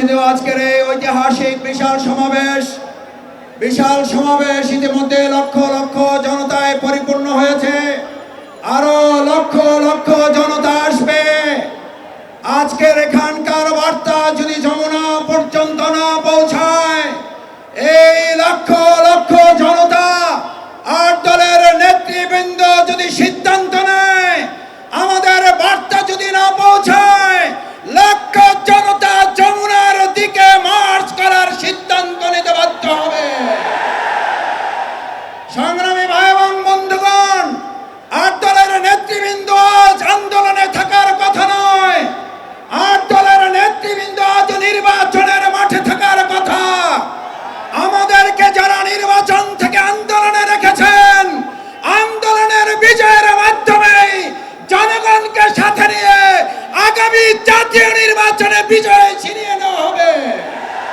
আজকের এই ঐতিহাসিক বিশাল সমাবেশ বিশাল সমাবেশ ইতিমধ্যে লক্ষ লক্ষ জনতায় পরিপূর্ণ হয়েছে। আরও লক্ষ লক্ষ জনতা আসবে। আজকের এখানকার সংগ্রামী ভাই এবং বন্ধুগণ, আট দলের নেতৃবৃন্দ আজ আন্দোলনে থাকার কথা নয়। আট দলের নেতৃবৃন্দ আজ নির্বাচনের মাঠে থাকার কথা। আমাদেরকে যারা নির্বাচন থেকে আন্দোলনে রেখেছেন, আন্দোলনের বিজয়ের মাধ্যমে জনগণকে সাথে নিয়ে আগামী জাতীয় নির্বাচনে বিজয় ছিনিয়ে